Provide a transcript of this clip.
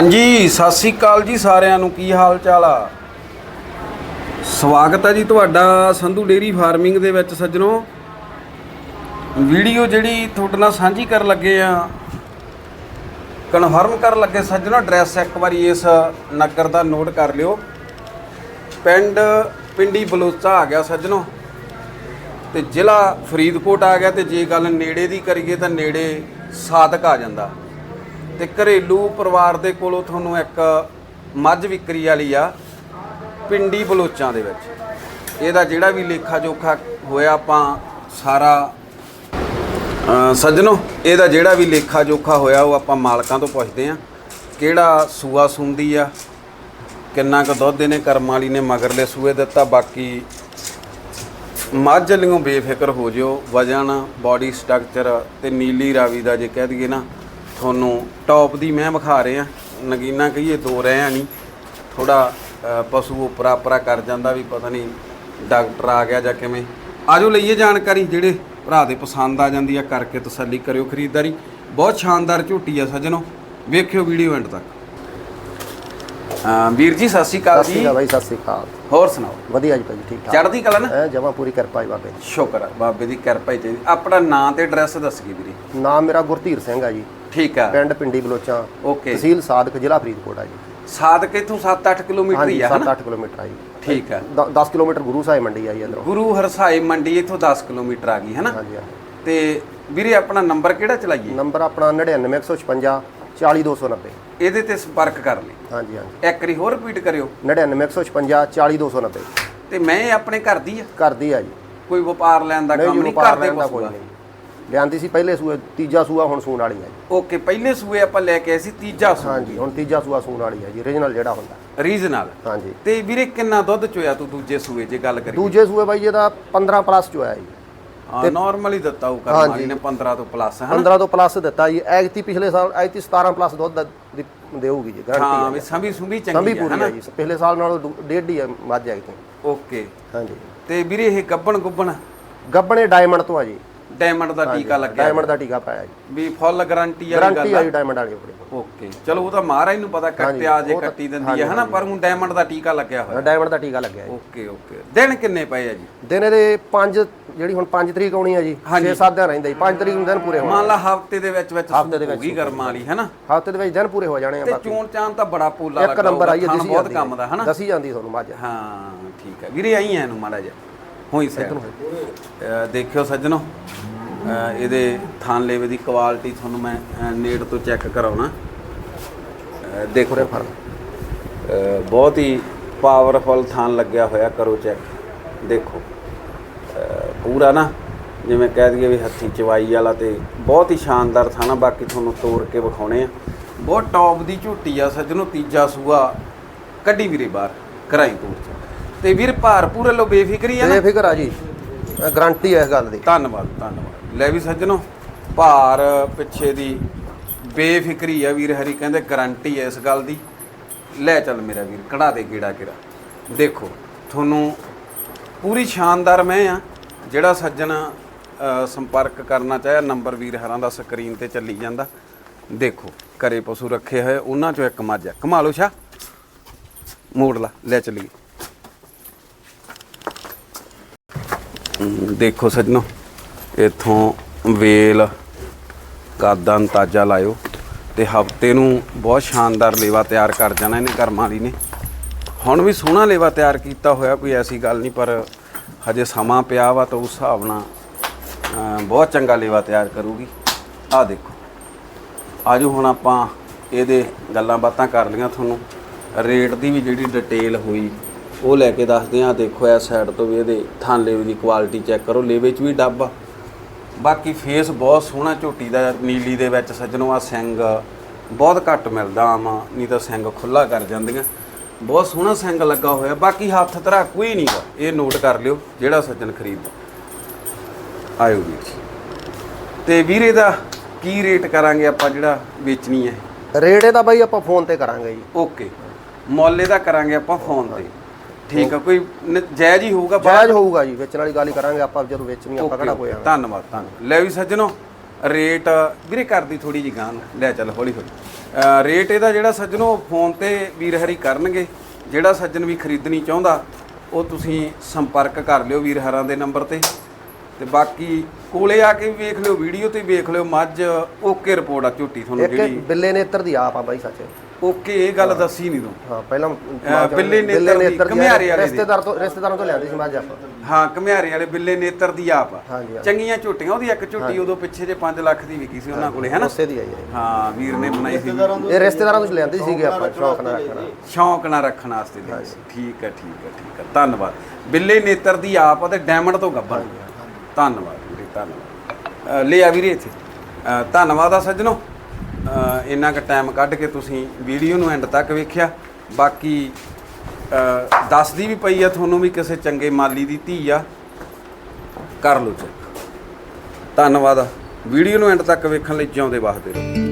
ਹਾਂਜੀ, ਸਤਿ ਸ੍ਰੀ ਅਕਾਲ ਜੀ ਸਾਰਿਆਂ ਨੂੰ। ਕੀ ਹਾਲ ਚਾਲ ਆ? ਸਵਾਗਤ ਹੈ ਜੀ ਤੁਹਾਡਾ ਸੰਧੂ ਡੇਰੀ ਫਾਰਮਿੰਗ ਦੇ ਵਿੱਚ ਸੱਜਣੋ। ਵੀਡੀਓ ਜਿਹੜੀ ਤੁਹਾਡੇ ਨਾਲ ਸਾਂਝੀ ਕਰਨ ਲੱਗੇ ਆ, ਕਨਫਰਮ ਕਰਨ ਲੱਗੇ ਸੱਜਣੋ, ਐਡਰੈਸ ਇੱਕ ਵਾਰੀ ਇਸ ਨਗਰ ਦਾ ਨੋਟ ਕਰ ਲਿਓ। ਪਿੰਡ, ਪਿੰਡੀ ਬਲੋਚਾ ਆ ਗਿਆ ਸੱਜਣੋ। ਤੇ ਜ਼ਿਲ੍ਹਾ ਫਰੀਦਕੋਟ ਆ ਗਿਆ ਤੇ ਜੇ ਗੱਲ ਨੇੜੇ ਦੀ ਕਰੀਏ ਤਾਂ ਨੇੜੇ ਸਾਦਕ ਆ ਜਾਂਦਾ। ਤੇ ਘਰੇਲੂ ਪਰਿਵਾਰ ਦੇ ਕੋਲੋਂ ਤੁਹਾਨੂੰ ਇੱਕ ਮੱਝ ਵਿਕਰੀ ਵਾਲੀ ਆ, ਪਿੰਡੀ ਬਲੋਚਾਂ ਦੇ ਵਿੱਚ। ਇਹਦਾ ਜਿਹੜਾ ਵੀ ਲੇਖਾ ਜੋਖਾ ਹੋਇਆ ਆਪਾਂ ਸਾਰਾ ਸੱਜਣੋ, ਇਹਦਾ ਜਿਹੜਾ ਵੀ ਲੇਖਾ ਜੋਖਾ ਹੋਇਆ ਉਹ ਆਪਾਂ ਮਾਲਕਾਂ ਤੋਂ ਪੁੱਛਦੇ ਆ, ਕਿਹੜਾ ਸੂਆ ਸੁੰਦੀ ਆ, ਕਿੰਨਾ ਕੁ ਦੁੱਧ ਇਹਨੇ ਕਰਮ ਵਾਲੀ ਨੇ ਮਗਰਲੇ ਸੂਏ ਦਿੱਤਾ, ਬਾਕੀ ਮੱਝ ਲਿਓ ਬੇਫਿਕਰ ਹੋ ਜਿਓ, ਵਜਨ ਬਾਡੀ ਸਟਰਕਚਰ ਤੇ ਨੀਲੀ ਰਾਵੀ ਦਾ ਜੇ ਕਹਿ ਦਈਏ ਨਾ ਤੁਹਾਨੂੰ ਟੌਪ ਦੀ ਮੈਂ ਵਿਖਾ ਰਹੇ। ਆ ਨਗੀਨਾ ਕਹੀਏ ਦੋ ਰਹਿ ਨਹੀਂ। ਥੋੜਾ ਪਸ਼ੂ ਉਪਰਾ ਉਪਰਾ ਕਰ ਜਾਂਦਾ ਵੀ ਪਤਾ ਨਹੀਂ ਡਾਕਟਰ ਆ ਗਿਆ ਜਾਂ ਕਿਵੇਂ। ਆਜੋ ਲਈਏ ਜਾਣਕਾਰੀ ਜਿਹੜੇ ਭਰਾ ਦੇ ਪਸੰਦ ਆ ਜਾਂਦੀ ਆ, ਕਰਕੇ ਤਸੱਲੀ ਕਰਿਓ ਖਰੀਦਦਾਰੀ। ਬਹੁਤ ਸ਼ਾਨਦਾਰ ਝੂਟੀ ਆ ਸੱਜਣੋ। ਵੇਖਿਓ ਵੀਡੀਓ ਐਂਡ ਤੱਕ। ਅਹ ਵੀਰ ਜੀ ਸਤਿ ਸ਼੍ਰੀ ਅਕਾਲ ਸਤਿ ਸ਼੍ਰੀ ਜੀ ਅਕਾਲ ਬਾਈ ਸਤਿ ਸ਼੍ਰੀ ਅਕਾਲ। ਹੋਰ ਸੁਣਾਓ? ਵਧੀਆ ਜੀ ਭਾਈ ਠੀਕ ਠਾਕ ਚੜ੍ਹਦੀ ਕਲਾ ਨਾ? ਐ ਜਮਾ ਪੂਰੀ ਕਿਰਪਾ ਜੀ ਬਾਬੇ ਦੀ। ਸ਼ੁਕਰ ਆ ਬਾਬੇ ਦੀ ਕਿਰਪਾ ਹੀ ਚਾਹੀਦੀ ਆਪਣਾ ਨਾਂ ਤੇ ਐਡਰੈਸ ਦੱਸਗੀ ਵੀਰੇ। ਨਾਮ ਮੇਰਾ ਗੁਰਧੀਰ ਸਿੰਘ ਆ ਜੀ। ਠੀਕ ਆ। ਪਿੰਡ ਪਿੰਡੀ ਬਲੋਚਾਂ। ਓਕੇ। ਤਹਿਸੀਲ ਸਾਦਕ ਜ਼ਿਲ੍ਹਾ ਫਰੀਦਕੋਟ ਆ ਜੀ। ਸਾਦਕ ਇਥੋਂ 7-8 ਕਿਲੋਮੀਟਰ ਹਾਂਜੀ ਹੀ ਆ ਹਨਾ? 7-8 ਕਿਲੋਮੀਟਰ ਆ ਜੀ। ਠੀਕ ਆ। 10 ਕਿਲੋਮੀਟਰ ਗੁਰੂ ਸਾਹਿਬ ਮੰਡੀ ਆ ਜੀ ਅੰਦਰੋਂ। ਗੁਰੂ ਹਰਸਾਏ ਮੰਡੀ ਇਥੋਂ 10 ਕਿਲੋਮੀਟਰ ਆ ਗਈ ਹਨਾ? ਹਾਂਜੀ ਹਾਂਜੀ। ਤੇ ਵੀਰੇ ਆਪਣਾ ਨੰਬਰ ਕਿਹੜਾ ਚਲਾਈਏ? ਨੰਬਰ ਆਪਣਾ 99156 40290 ਇਹਦੇ ਤੇ ਸੰਪਰਕ ਕਰ ਲਈ। ਹਾਂਜੀ ਹਾਂਜੀ। ਇੱਕ ਵਾਰੀ ਹੋਰ ਰਿਪੀਟ ਕਰਿਓ। 99156 40290 ਤੇ ਮੈਂ ਇਹ ਆਪਣੇ ਘਰ ਦੀ ਆ? ਘਰ ਦੀ ਆ ਜੀ। ਕੋਈ ਵਪਾਰ ਲੈਣ ਦਾ ਕੰਮ ਨਹੀਂ? ਵਪਾਰ ਕਰਦੇ ਲੈਣ ਦਾ ਪਸ਼ੂ ਕੋਈ ਨਹੀਂ। ਲਿਆਂਦੀ ਸੀ ਪਹਿਲੇ ਸੂਏ ਤੀਜਾ ਸੂਆ ਹੁਣ ਸੂਣ ਵਾਲੀ ਆ ਜੀ। ਓਕੇ ਪਹਿਲੇ ਸੂਏ ਆਪਾਂ ਲੈ ਕੇ ਆਏ ਸੀ ਤੀਜਾ ਸੂ ਹਾਂਜੀ ਹੁਣ ਤੀਜਾ ਸੂਆ ਸੂਣ ਵਾਲੀ ਆ ਜੀ ਓਰੀਜਨਲ ਜਿਹੜਾ ਹੁੰਦਾ। ਰੀਜਨਲ ਹਾਂਜੀ। ਤੇ ਵੀਰੇ ਕਿੰਨਾ ਦੁੱਧ ਚੋਇਆ ਤੂੰ ਦੂਜੇ ਸੂਏ ਜੇ ਗੱਲ ਕਰੀਏ? ਦੂਜੇ ਸੂਏ ਬਾਈ ਇਹਦਾ 15 ਪਲੱਸ ਚ ਹੋਇਆ ਜੀ। ਹਾਂ ਨਾਰਮਲੀ ਦਿੱਤਾ ਉਹ ਕਰਮ ਵਾਲੀ ਨੇ 15 ਤੋਂ ਪਲੱਸ ਹੈ 15 ਤੋਂ ਪਲੱਸ ਦਿੱਤਾ ਜੀ। ਐਗਤੀ ਪਿਛਲੇ ਸਾਲ ਐਗਤੀ 17 ਪਲੱਸ ਦੁੱਧ ਦਾ ਦੇਊਗੀ ਜੀ ਗਾਰੰਟੀ ਹਾਂ ਵੀ ਸੰਭੀ ਸੁੰਭੀ ਚੰਗੀ ਹੈ ਜੀ। ਪਿਛਲੇ ਸਾਲ ਨਾਲੋਂ ਡੇਢ ਹੀ ਹੈ ਮੱਝ ਐਗਤੀ ਓਕੇ ਹਾਂਜੀ। ਤੇ ਵੀਰੇ ਇਹ ਗੱਬਣ ਗੁੱਬਣ? ਗੱਬਣੇ ਡਾਇਮੰਡ ਤੋਂ ਆ ਜੀ। ਡਾਇਮੰਡ ਦਾ ਟੀਕਾ ਲੱਗਿਆ ਡਾਇਮੰਡ ਦਾ ਟੀਕਾ ਪਾਇਆ ਜੀ। ਵੀ ਫੁੱਲ ਗਾਰੰਟੀ ਵਾਲੀ ਗਾਰੰਟੀ ਗੱਲ ਆ। ਆ ਜੀ ਡਾਇਮੰਡ ਵਾਲੀ ਆਪਣੀ ਓਕੇ ਚਲੋ ਉਹ ਤਾਂ ਮਹਾਰਾਜ ਨੂੰ ਪਤਾ ਕੱਟੇ ਆ ਜੇ ਉਹ ਤਾਂ- ਕੱਟੀ ਦਿੰਦੀ ਹੈ ਹਨਾ? ਪਰ ਉਹ ਡਾਇਮੰਡ ਦਾ ਟੀਕਾ ਲੱਗਿਆ ਹੋਇਆ। ਡਾਇਮੰਡ ਦਾ ਟੀਕਾ ਲੱਗਿਆ ਜੀ। ਓਕੇ ਓਕੇ ਦਿਨ ਕਿੰਨੇ ਪਏ ਆ ਜੀ? ਦਿਨ ਇਹਦੇ 5 ਜਿਹੜੀ ਹੁਣ 5 ਤਰੀਕ ਆਉਣੀ ਹੈ ਜੀ 6-7 ਦਿਨ ਰਹਿੰਦਾ ਜੀ। 5 ਤਰੀਕ ਨੂੰ ਦਿਨ ਪੂਰੇ ਹੋਣੇ ਮੰਨ ਲਾ ਹਫ਼ਤੇ ਦੇ ਵਿੱਚ ਵਿੱਚ ਹਫ਼ਤੇ ਦੇ ਵਿੱਚ ਹੋਊਗੀ ਗਰਮਾਂ ਵਾਲੀ ਹੈਨਾ? ਹਫ਼ਤੇ ਦੇ ਵਿੱਚ ਦਿਨ ਪੂਰੇ ਹੋ ਜਾਣੇ ਆ ਤੇ ਬਾਕੀ। ਚੂਣ ਤਾਂ ਬੜਾ ਪੋਲਾ ਇੱਕ ਨੰਬਰ ਆਈ ਹੈ ਦਿਸੀ ਬਹੁਤ ਜਾਂਦੀ। ਕੰਮ ਦਾ ਹਨਾ? ਦਸੀ ਜਾਂਦੀ ਤੁਹਾਨੂੰ ਮੱਝ। ਹਾਂ ਠੀਕ ਹੈ ਵੀਰੇ ਆਈ ਐ ਇਹਨੂੰ ਮਾੜਾ ਜਿਹਾ। ਹੋਈ ਅਹ ਦੇਖਿਓ ਸੱਜਣੋ। ਇਹਦੇ ਥਾਨ ਲੇਵੇ ਦੀ ਕੁਆਲਿਟੀ ਤੁਹਾਨੂੰ ਮੈਂ ਨੇੜ ਤੋਂ ਚੈੱਕ ਕਰਾਉਣਾ। ਦੇਖੋ। ਫੜ। ਅਹ ਬਹੁਤ ਹੀ ਪਾਵਰਫੁਲ ਥਾਨ ਲੱਗਿਆ ਹੋਇਆ ਕਰੋ ਚੈੱਕ ਦੇਖੋ। ਪੂਰਾ ਨਾ ਜਿਵੇਂ ਕਹਿ ਦਈਏ ਵੀ ਹੱਥੀ ਚਵਾਈ ਵਾਲਾ ਤੇ ਬਹੁਤ ਹੀ ਸ਼ਾਨਦਾਰ ਥਾਣਾ ਬਾਕੀ ਤੁਹਾਨੂੰ ਤੋੜ ਕੇ ਵਿਖਾਉਣੇ ਆ। ਬਹੁਤ ਟੌਪ ਦੀ ਝੋਟੀ ਆ ਸੱਜਣੋ ਤੀਜਾ ਸੂਆ ਕੱਢੀ ਵੀਰੇ ਬਾਹਰ ਕਰਾਈ ਤੋੜ ਚ। ਤੇ ਵੀਰ ਭਾਰ ਪੂਰੇ ਲੋ ਬੇਫਿਕਰੀ ਆ ਨਾ? ਬੇਫਿਕਰ ਆ ਜੀ। ਗਾਰੰਟੀ ਹੈ ਇਸ ਗੱਲ ਦੀ। ਧੰਨਵਾਦ ਧੰਨਵਾਦ। ਲੈ ਵੀ ਸੱਜਣੋ ਭਾਰ ਪਿੱਛੇ ਦੀ ਬੇਫਿਕਰੀ ਆ ਵੀਰ ਹਰੀ ਕਹਿੰਦੇ ਗਾਰੰਟੀ ਹੈ ਇਸ ਗੱਲ ਦੀ। ਲੈ ਚੱਲ ਮੇਰਾ ਵੀਰ ਕਢਾ ਦੇ ਗੇੜਾ ਕਿਰਾ ਦੇਖੋ ਤੁਹਾਨੂੰ ਪੂਰੀ ਸ਼ਾਨਦਾਰ ਮੈਂ ਆ ਜਿਹੜਾ ਸੱਜਣ ਸੰਪਰਕ ਕਰਨਾ ਚਾਹਿਆ ਨੰਬਰ ਵੀਰ ਹਰਾਂ ਦਾ ਸਕਰੀਨ ਤੇ ਚੱਲੀ ਜਾਂਦਾ। ਦੇਖੋ ਘਰੇ ਪਸ਼ੂ ਰੱਖੇ ਹੋਏ ਉਹਨਾਂ ਚੋਂ ਇੱਕ ਮੱਝ ਆ ਕਮਾ ਲਓ ਸ਼ਾ। ਮੋੜ ਲਾ ਲੈ ਚੱਲੀਏ। ਦੇਖੋ ਸੱਜਣੋ, ਇਥੋਂ ਵੇਲ, ਕਾਦਾਂ ਅੰਦਾਜ਼ਾ ਲਾਇਓ ਤੇ ਹਫ਼ਤੇ ਨੂੰ ਬਹੁਤ ਸ਼ਾਨਦਾਰ ਲੇਵਾ ਤਿਆਰ ਕਰ ਜਾਣਾ ਇਹਨੇ ਕਰਮਾਂ ਵਾਲੀ ਨੇ। ਹੁਣ ਵੀ ਸੋਹਣਾ ਲੇਵਾ ਤਿਆਰ ਕੀਤਾ ਹੋਇਆ, ਕੋਈ ਐਸੀ ਗੱਲ ਨਹੀਂ, ਪਰ ਹਜੇ ਸਮਾਂ ਪਿਆ ਵਾ ਤਾਂ ਉਸ ਹਿਸਾਬ ਨਾਲ ਬਹੁਤ ਚੰਗਾ ਲੇਵਾ ਤਿਆਰ ਕਰੂਗੀ। ਆਹ ਦੇਖੋ, ਆਜੋ ਹੁਣ ਆਪਾਂ ਇਹਦੇ ਗੱਲਾਂ ਬਾਤਾਂ ਕਰ ਲੀਆਂ ਤੁਹਾਨੂੰ। ਰੇਟ ਦੀ ਵੀ ਜਿਹੜੀ ਡਿਟੇਲ ਹੋਈ ਉਹ ਲੈ ਕੇ ਦੱਸਦੇ ਹਾਂ ਦੇਖੋ ਇਸ ਸਾਈਡ ਤੋਂ ਵੀ ਇਹਦੇ ਥਾਂ ਲੇਵੇ ਦੀ ਕੁਆਲਿਟੀ ਚੈੱਕ ਕਰੋ ਲੇਵੇ 'ਚ ਵੀ ਡੱਬ ਆ। ਬਾਕੀ ਫੇਸ ਬਹੁਤ ਸੋਹਣਾ ਝੋਟੀ ਦਾ ਨੀਲੀ ਦੇ ਵਿੱਚ ਸੱਜਣੋ ਆ ਸਿੰਘ। ਬਹੁਤ ਘੱਟ ਮਿਲਦਾ ਆਮ ਨਹੀਂ ਤਾਂ ਸਿੰਘ ਖੁੱਲਾ ਕਰ ਜਾਂਦੀਆਂ। ਬਹੁਤ ਸੋਹਣਾ ਸਿੰਘ ਲੱਗਾ ਹੋਇਆ ਬਾਕੀ ਹੱਥ ਤਰਾ ਕੋਈ ਨਹੀਂਗਾ ਇਹ ਨੋਟ ਕਰ ਲਿਓ ਜਿਹੜਾ ਸੱਜਣ ਖਰੀਦਦਾ ਆਇਓ ਵੀਰ ਜੀ। ਤੇ ਵੀਰੇ ਦਾ ਕੀ ਰੇਟ ਕਰਾਂਗੇ ਆਪਾਂ ਜਿਹੜਾ ਵੇਚਣੀ ਹੈ? ਰੇਟ ਇਹਦਾ ਬਾਈ ਆਪਾਂ ਫੋਨ ਤੇ ਕਰਾਂਗੇ ਜੀ। ਓਕੇ। ਮੁੱਲ ਇਹਦਾ ਕਰਾਂਗੇ ਆਪਾਂ ਫੋਨ ਤੇ। ਠੀਕ ਆ ਕੋਈ ਨ- ਜਾਇਜ਼ ਹੀ ਹੋਊਗਾ ਬਾਹਰ ਜਾਇਜ਼ ਹੋਊਗਾ ਜੀ ਵੇਚਣ ਵਾਲੀ ਗੱਲ ਹੀ ਕਰਾਂਗੇ ਆਪਾਂ ਜਦੋਂ ਵੇਚਣੀ ਆਪਾਂ ਕਿਹੜਾ ਕੋਈ ਧੰਨਵਾਦ ਧੰਨਵਾਦ। ਲੈ ਵੀ ਸੱਜਣੋ ਰੇਟ ਵੀਰੇ ਕਰਦੀ ਥੋੜੀ ਜੀ ਗਾਂ ਨੂੰ ਲੈ ਚੱਲ ਹੌਲੀ ਹੌਲੀ। ਅ, ਰੇਟ ਇਹਦਾ ਜਿਹੜਾ ਸੱਜਣੋ ਫੋਨ ਤੇ ਵੀਰ ਹਰੀ ਕਰਨਗੇ ਜਿਹੜਾ ਸੱਜਣ ਵੀ ਖਰੀਦਣੀ ਚਾਹੁੰਦਾ ਉਹ ਤੁਸੀਂ ਸੰਪਰਕ ਕਰ ਲਿਓ ਵੀਰ ਹਰਾਂ ਦੇ ਨੰਬਰ ਤੇ। ਤੇ ਬਾਕੀ ਕੋਲੇ ਆ ਕੇ ਵੀ ਵੇਖ ਲਿਓ ਵੀਡੀਓ ਤੇ ਵੇਖ ਲਿਓ ਮੱਝ ਓਕੇ ਰਿਪੋਰਟ ਆ ਝੋਟੀ ਤੁਹਾਨੂੰ ਇੱਕ ਜਿਹੜੀ। ਬਿੱਲੇ ਨੇਤਰ ਦੀ ਆਪ ਆ ਬਾਈ ਸੱਚ। ਓਕੇ ਇਹ ਗੱਲ ਦੱਸੀ ਨਹੀਂ ਤੂੰ। ਹਾਂ ਪਹਿਲਾਂ ਬਿੱਲੇ ਨੇਤਰ ਦੀ, ਘੁਮਿਆਰੇ ਵਾਲੇ ਦੀ। ਰਿਸ਼ਤੇਦਾਰ ਤੋਂ ਰਿਸ਼ਤੇਦਾਰਾਂ ਤੋਂ ਲਿਆਂਦੀ ਸੀ ਮੱਝ ਆਪਾਂ। ਹਾਂ ਘਮਿਆਰੇ ਵਾਲੇ ਬਿੱਲੇ ਨੇਤਰ ਦੀ ਆਪ। ਆ ਹਾਂਜੀ, ਹਾਂਜੀ। ਚੰਗੀਆਂ ਝੋਟੀਆਂ ਉਹਦੀ ਇੱਕ ਝੋਟੀ ਉਦੋਂ ਪਿੱਛੇ ਜੇ 5 ਲੱਖ ਦੀ ਵਿਕੀ ਸੀ ਉਹਨਾਂ ਕੋਲੇ ਹੈਨਾ ਉਸੇ ਦੀ ਆਈ ਹੈ। ਹਾਂ ਵੀਰ ਨੇ ਬਣਾਈ ਸੀ। ਇਹ ਰਿਸ਼ਤੇਦਾਰਾਂ ਤੋਂ ਲਿਆਂਦੀ ਸੀਗੀ ਆਪਾਂ ਸ਼ੌਕ ਨਾਲ ਰੱਖਣਾ। ਸ਼ੌਂਕ ਨਾਲ ਰੱਖਣ ਵਾਸਤੇ ਲਈ ਸੀ। ਠੀਕ ਹੈ ਠੀਕ ਹੈ ਠੀਕ ਹੈ। ਧੰਨਵਾਦ। ਬਿੱਲੇ ਨੇਤਰ ਦੀ ਆਪ ਆ ਤੇ ਡਾਇਮੰਡ ਤੋਂ ਗੱਬਰ ਧੰਨਵਾਦ ਵੀਰੇ ਧੰਨਵਾਦ। ਅ, ਲੈ ਆ ਵੀਰੇ ਇੱਥੇ। ਧੰਨਵਾਦ ਆ ਸੱਜਣੋ। ਇੰਨਾ ਕੁ ਟਾਈਮ ਕੱਢ ਕੇ ਤੁਸੀਂ ਵੀਡੀਓ ਨੂੰ ਐਂਡ ਤੱਕ ਵੇਖਿਆ। ਬਾਕੀ ਦੱਸਦੀ ਵੀ ਪਈ ਆ, ਤੁਹਾਨੂੰ ਵੀ ਕਿਸੇ ਚੰਗੇ ਮਾਲੀ ਦੀ ਧੀ ਆ। ਕਰ ਲਓ ਚੈੱਕ ਧੰਨਵਾਦ ਵੀਡੀਓ ਨੂੰ ਐਂਡ ਤੱਕ ਵੇਖਣ ਲਈ ਜਿਉਂਦੇ ਵਾਸਤੇ ਰਹੋ।